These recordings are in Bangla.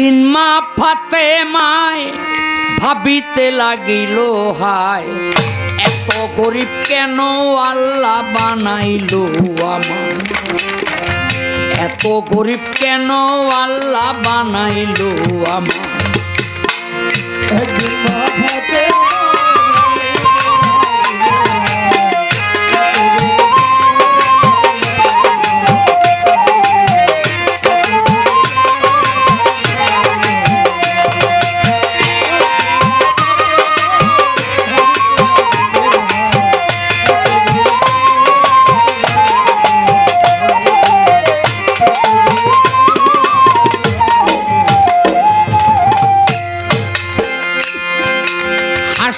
একদিন মা ফাতে মায় ভাবিতে লাগিল, হায়, এত গরিব কেন আল্লাহ বানাইল আমায়? এত গরিব কেন আল্লাহ বানাইল আমায়?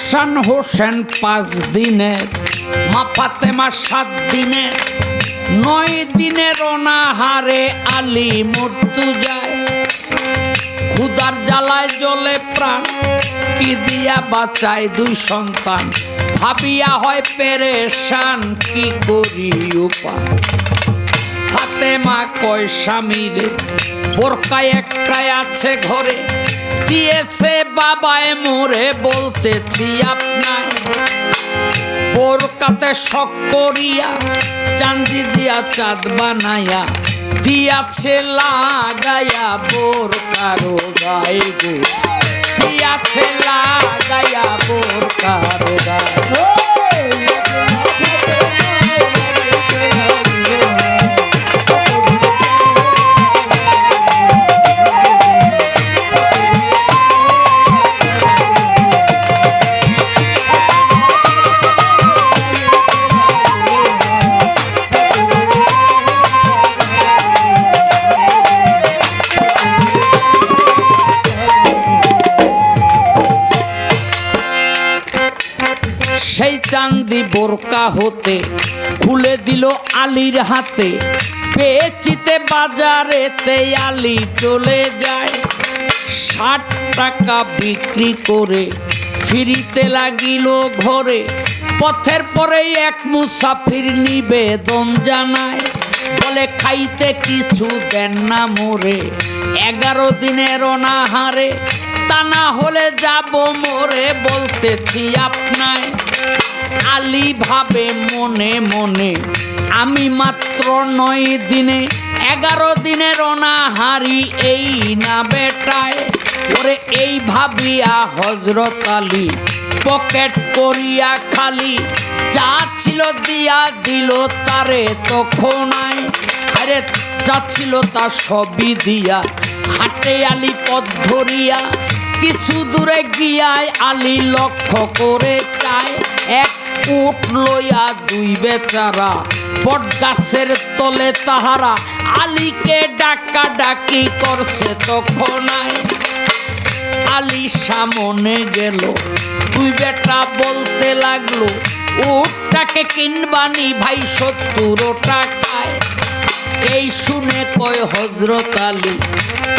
হাসান হোসেন পাঁচ দিনের, মা ফাতেমা সাত দিনের, নয় দিনের অনাহারে আলী মৃত্যু যায়। ক্ষুদার জ্বালায় জলে প্রাণ, কি দিয়া বাঁচায় দুই সন্তান? ভাবিয়া হয় পেরেশান, কি করি উপায়? ফাতেমা কয় স্বামীরে বোরকায় একটাই আছে ঘরে দিয়েছে বাবায় মোরে বলতেছি আপনার বোরকাতে শখ করিয়া, চান্দি দিয়া চাঁদ বানাইয়া, দিয়াছে লাগাইয়া বোরকারো গায়ে গো। দিয়াছে লাগাইয়া বোরকারো গায়ে সেই চান্দি বোরকা হতে খুলে দিল আলীর হাতে। পেয়েছিতে বাজারেতে আলী চলে যায়। ষাট টাকা বিক্রি করে ফিরিতে লাগিল ঘরে। পথের পরেই এক মুসাফির নিবেদন জানায়, বলে, খাইতে কিছু দেন না মোরে, এগারো দিনের অনাহারে। তা না হলে যাব মোরে, বলতেছি আপনায়। আলী ভাবে মনে মনে। আমি মাত্র নয় দিনে, এগারো দিনের অনাহারি এই না বেটায়। ওরে এই ভাবিয়া হজরত আলী, পকেট করিয়া খালি। যা ছিল দিয়া দিল তারে তখন আরে যা ছিল তা সবই দিয়া। হাটে আলি পথ ধরিয়া, কিছু দূরে গিয়ায় আলি লক্ষ্য করে চায়। উট লইয়া দুই বেচারা বট গাছের তলে তাহারা। আলীকে ডাকা ডাকি করছে তখন আলী সামনে গেল তুই বেটা বলতে লাগল, উটটাকে কিনবানি ভাই সত্তর টাকায়। এই শুনে কয় হজরত আলী,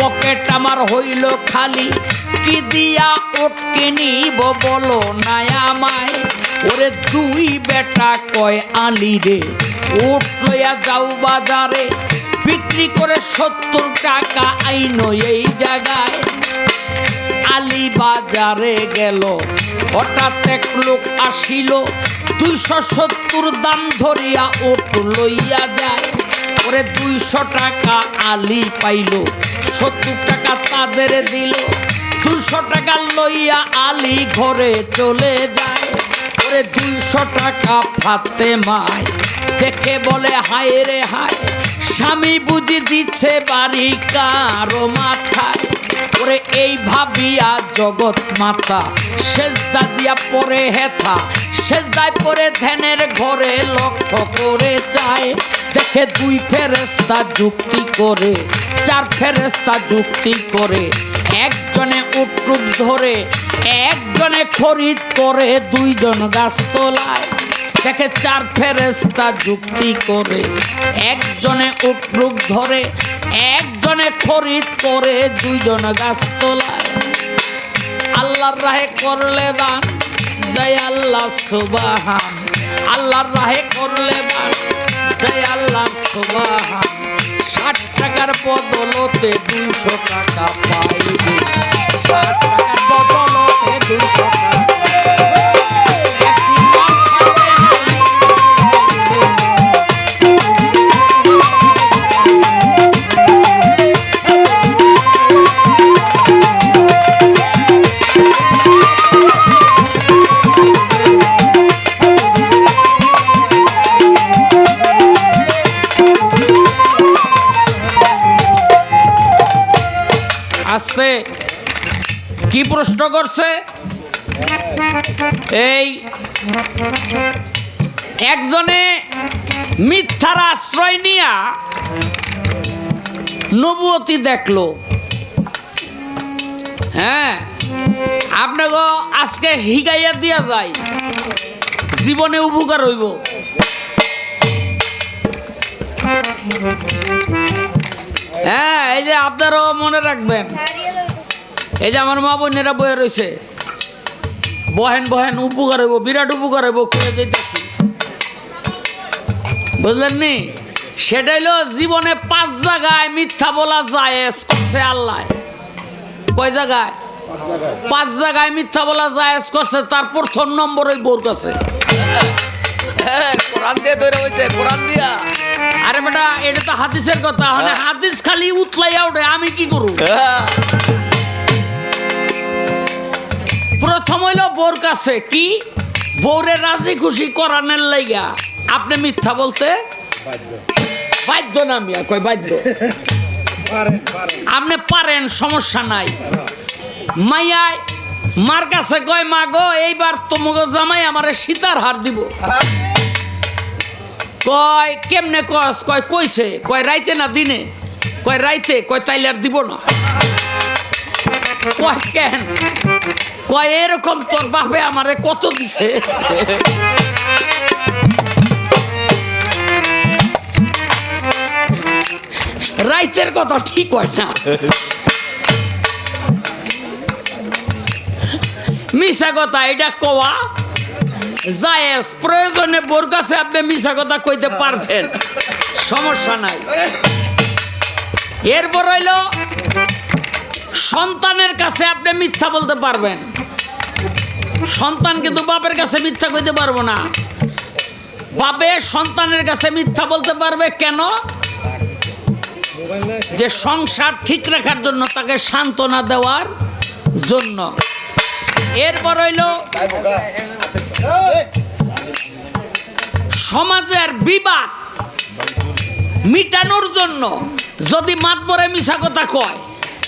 পকেট আমার হইল খালি, কি দিয়া ওটকে নিব বলো নাই আমায় ওরে দুই বেটা কয় আলি রে? ওট লইয়া যাও বাজারে, বিক্রি করে সত্তর টাকা আইন এই জায়গায়। আলি বাজারে গেল, হঠাৎ এক লোক আসিল, দুইশো সত্তর দাম ধরিয়া ওট লইয়া যায়। ওরে দুইশো টাকা আলি পাইল, সত্তর টাকা তাদের দিল। দুইশো টাকা লইয়া আলি ঘরে চলে যায়। ওরে দুইশো টাকা ফাতে মায় দেখে বলে, হায় রে হায়, স্বামী বুঝি দিচ্ছে বাড়ি কারও মাথায়। ওরে এই ভাবিয়া জগৎ মাতা, সেজদা দিয়া পরে হেথা, সেজদায় পরে ধ্যানের ঘরে লক্ষ্য করে যায়। দেখে দুই ফেরেস্তা যুক্তি করে, চার ফেরেস্তা যুক্তি করে, একজনে উট্টুক ধরে একজনে খরিদ করে, দুইজন গাছ তোলায়। দেখে চার ফেরেস্তা যুক্তি করে, একজনে উট্টুক ধরে, একজনে খরিদ করে, দুইজন গাছ তোলায়। আল্লাহর রাহে করলে দান জয় আল্লাহ সুবাহান। আল্লাহর রাহে করলে দান জয় আল্লাহ সুবাহান। ষাট টাকার বদলতে দুশো টাকা পাই আসতে কি প্রশ্ন করছে? এই একজনে মিথ্যার আশ্রয় নিয়া নবুয়তি দেখল। হ্যাঁ আপনাকে আজকে হিগাইয়া দিয়া যায়, জীবনে উপকার হইব। হ্যাঁ এই যে আপনারাও মনে রাখবেন। এই যে আমার মা বোনেরা বয়ে রয়েছে। বহেন বহেন উপকার হইব বিরাট উপকার হইব খুঁজে যেতেছি বুঝলেন নি? সেটা হইল জীবনে পাঁচ জায়গায় মিথ্যা বলা যায় করছে আল্লাহ। কয় জায়গায়? পাঁচ জায়গায়। মিথ্যা বলা যায় করছে তার প্রথম নম্বর ওই বোর কাছে। হ্যাঁ কোরআন দিয়ে ধরে হয়েছে কোরআন দিয়া। আরে বেটা এটা তো হাদিসের কথা মানে হাদিস খালি উতলাইয়া ওঠে আমি কি করব হ্যাঁ। প্রথম হইল বোর কাছে কি? বউরে রাজি খুশি করানোর লাইগা। আপনি মিথ্যা বলতে? বাধ্য। না মিয়া কয় বাধ্য? আপনি পারেন সমস্যা নাই। মাইয়ায় মার কাছে কয় মা গো এইবার তোমাকে জামাই আমারে সীতার হার দিব। কয়, কেমনে কস? কয়, কইছে, কয়, রাইতে না দিনে? কয়, রাইতে? কয়, তাইলে আর দিব না। কয়, কেন? কয়, এরকম তোর বাপে আমারে কত দিছে? রাইতের কথা ঠিক হয় না। মিশা কথা, এটা কোয়া জায়েজ প্রয়োজনে বোর কাছে আপনি মিশা কথা কইতে পারবেন। সমস্যা নাই। এরপর হইল, সন্তানের কাছে আপনি মিথ্যা বলতে পারবেন। সন্তান কিন্তু বাপের কাছে মিথ্যা কইতে পারব না। বাপে সন্তানের কাছে মিথ্যা বলতে পারবে কেন? যে সংসার ঠিক রাখার জন্য তাকে সান্ত্বনা দেওয়ার জন্য। এরপর হইল সমাজের বিবাদ মিটানোর জন্য যদি মাতবরে মিশা কথা কয়,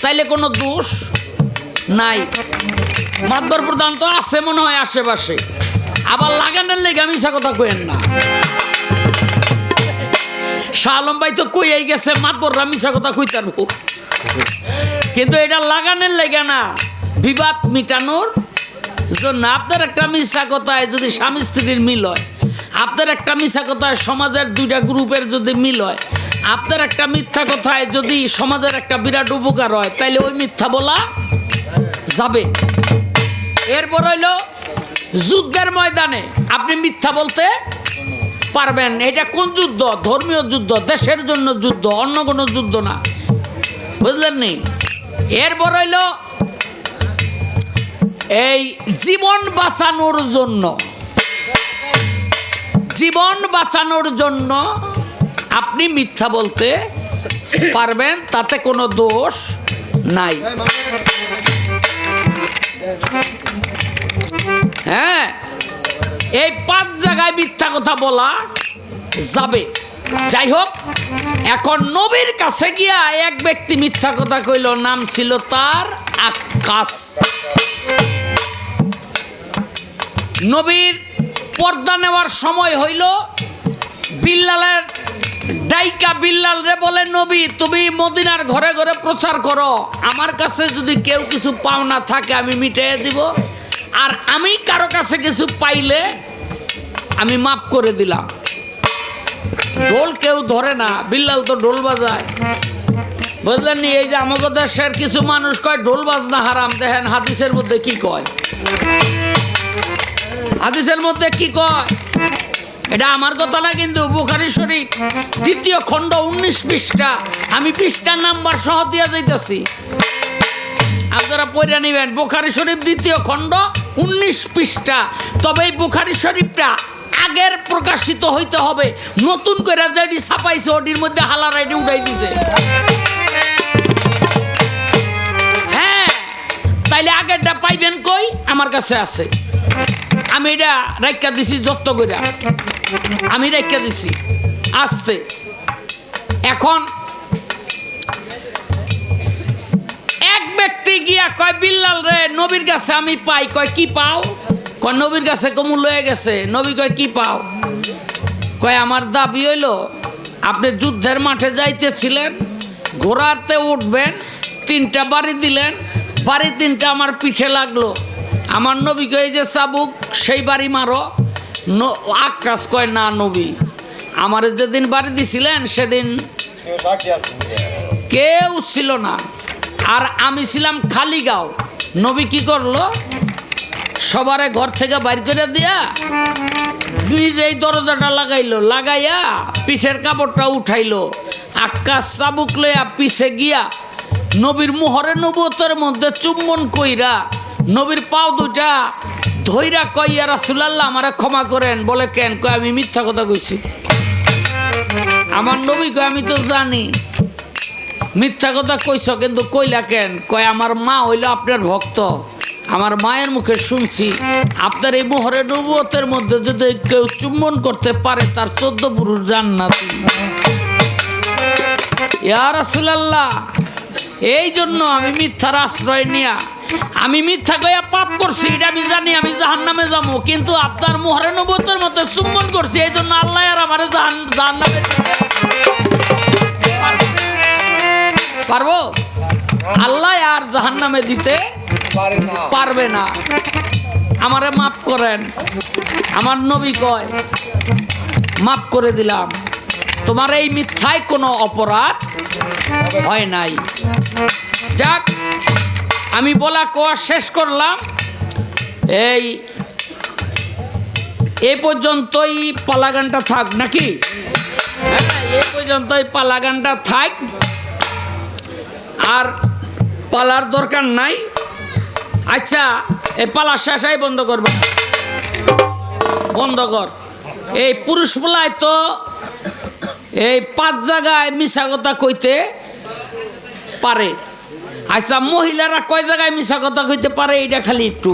তাইলে কোনো দোষ নাই। মাতবর প্রধান তো আছে মনে হয় আশেপাশে। আবার লাগানোর লেগে মিশা কথা কইেন না। শাহ ভাই তো কইয়াই গেছে মাতবররা মিশা কথা কইতার কিন্তু এটা লাগানোর লেগে না, বিবাদ মিটানোর জন্য আপনার একটা মিশা কথায় যদি স্বামী স্ত্রীর মিল হয়, আপনার একটা মিশা কথায় সমাজের দুইটা গ্রুপের যদি মিল হয়, আপনার একটা মিথ্যা কথায় যদি সমাজের একটা বিরাট উপকার হয়, তাইলে ওই মিথ্যা বলা যাবে। এরপর হইল যুদ্ধের ময়দানে আপনি মিথ্যা বলতে পারবেন। এটা কোন যুদ্ধ? ধর্মীয় যুদ্ধ, দেশের জন্য যুদ্ধ, অন্য কোনো যুদ্ধ না। বুঝলেন নি? এরপর হইল এই জীবন বাঁচানোর জন্য, জীবন বাঁচানোর জন্য আপনি মিথ্যা বলতে পারবেন, তাতে কোনো দোষ নাই। হ্যাঁ এই পাঁচ জায়গায় মিথ্যা কথা বলা যাবে। যাই হোক, এখন নবীর কাছে গিয়া এক ব্যক্তি মিথ্যা কথা কইল, নাম ছিল তার আকাশ। নবীর পর্দা নেওয়ার সময় হইল বিল্লালের ডাইকা বিল্লাল রে বলে, নবী, তুমি মদিনার ঘরে ঘরে প্রচার করো। আমার কাছে যদি কেউ কিছু পাওনা থাকে, আমি মিটিয়ে দিব। আর আমি কারও কাছে কিছু পাইলে আমি মাফ করে দিলাম। ঢোল কেউ ধরে না, বিল্লাল তো ঢোল বাজায়। বুঝলেন? এই যে আমাদের দেশের কিছু মানুষ কয়, ঢোল বাজনা হারাম। দেখেন হাদিসের মধ্যে কি কয়? হাদিসের মধ্যে কি কয়? এটা আমার কথা না, কিন্তু বুখারি শরীফ, দ্বিতীয় খণ্ড উনিশ পৃষ্ঠা। আমি পৃষ্ঠার নাম্বার সহ দিয়া যাইতেছি। আপনারা পড়ে নেবেন। বুখারি শরীফ, দ্বিতীয় খণ্ড উনিশ পৃষ্ঠা। তবে এই বুখারি শরীফটা আগের প্রকাশিত হইতে হবে। নতুন করে যেটি ছাপাইছে, ওটির মধ্যে হালার আইডি উঠাই দিছে। হ্যাঁ তাইলে আগেরটা পাইবেন কই? আমার কাছে আছে। আমি এটা রাইকা দিছি, যত্ন করে আমি রাইকা দিছি, আসতে। এখন এক ব্যক্তি গিয়া কয়, বিল্লাল রে, নবীর কাছে আমি পাই। কয়, কি পাও? কয়, নবীর কাছে কমু লয়ে গেছে। নবী কয়, কি পাও? কয়, আমার দাবি হইল, আপনি যুদ্ধের মাঠে যাইতেছিলেন, ঘোড়াতে উঠবেন, তিনটা বাড়ি দিলেন, বাড়ি তিনটা আমার পিঠে লাগল। আমার নবী কয় যে চাবুক সেই বাড়ি মারো। আকাশ কয়, না, নবী। আমার যেদিন বাড়ি দিছিলেন, সেদিন কেউ ছিল না। আর আমি ছিলাম খালি গাঁও। নবী কি করল? সবারে ঘর থেকে বাইর করে দিয়া নিজেই দরজাটা লাগাইলো, লাগাইয়া পিঠের কাপড়টা উঠাইলো। আকাশ চাবুক লইয়া পিছে গিয়া নবীর মোহরে নবুতের মধ্যে চুম্বন কইরা নবীর পাও দুটা ধইরা কইয়া রাসুলাল্লাহ, আমারে ক্ষমা করেন। বলে কেন? কয়, আমি মিথ্যা কথা কইছি। আমার নবী কয়, আমি তো জানি। মিথ্যা কথা কইছ, কিন্তু কইলা কেন? কয়, আমার মা হইল আপনার ভক্ত। আমার মায়ের মুখে শুনছি, আপনার এই মোহরে নবুয়তের মধ্যে যদি কেউ চুম্বন করতে পারে, তার চোদ্দ পুরুষ জান্নাতি। ইয়া রাসূলুল্লাহ, এই জন্য আমি মিথ্যার আশ্রয় নিয়া আমি মিথ্যা কইয়া পাপ করছি, এটা আমি জানি, আমি জাহান নামে যাব। কিন্তু আপনার মোহরে নবুয়তের মধ্যে চুম্বন করছি, এই জন্য আল্লাহ আর আমার জাহান জাহান নামে পারব? আল্লাহ আর জাহান নামে দিতে পারবে না। আমারে মাফ করেন। আমার নবী কয়, মাফ করে দিলাম। তোমার এই মিথ্যায় কোনো অপরাধ হয় নাই। যাক আমি বলা কোয়া শেষ করলাম। এই, এ পর্যন্তই পালাগানটা থাক নাকি? হ্যাঁ এ পর্যন্তই পালাগানটা থাক। আর পালার দরকার নাই। আচ্ছা এই পালা শেষাই বন্ধ করবে। বন্ধ কর। এই পুরুষ পোলায় তো এই পাঁচ জায়গায় মিশা কথা কইতে পারে। আচ্ছা মহিলারা কয় জায়গায় মিশা কথা কইতে পারে? এটা খালি একটু।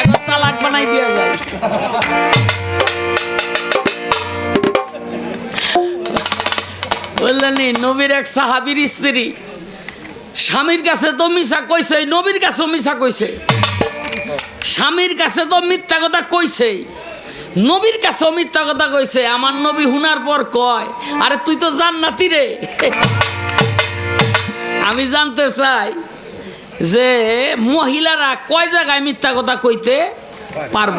এখন চালাক বানাই দেওয়া যায়। বললেন নবীর এক সাহাবির স্ত্রী। স্বামীর কাছে তো মিশা কইছে, নবীর কাছেও মিশা কইছে। স্বামীর কাছে তো মিথ্যা কথা কইছে নবীর কাছে মিথ্যা কথা কইছে, আমার নবী হুনার পর কয়, আরে তুই তো জান্নাতি রে। আমি জানতে চাই যে মহিলারা কয় জায়গায় মিথ্যা কথা কইতে পারব?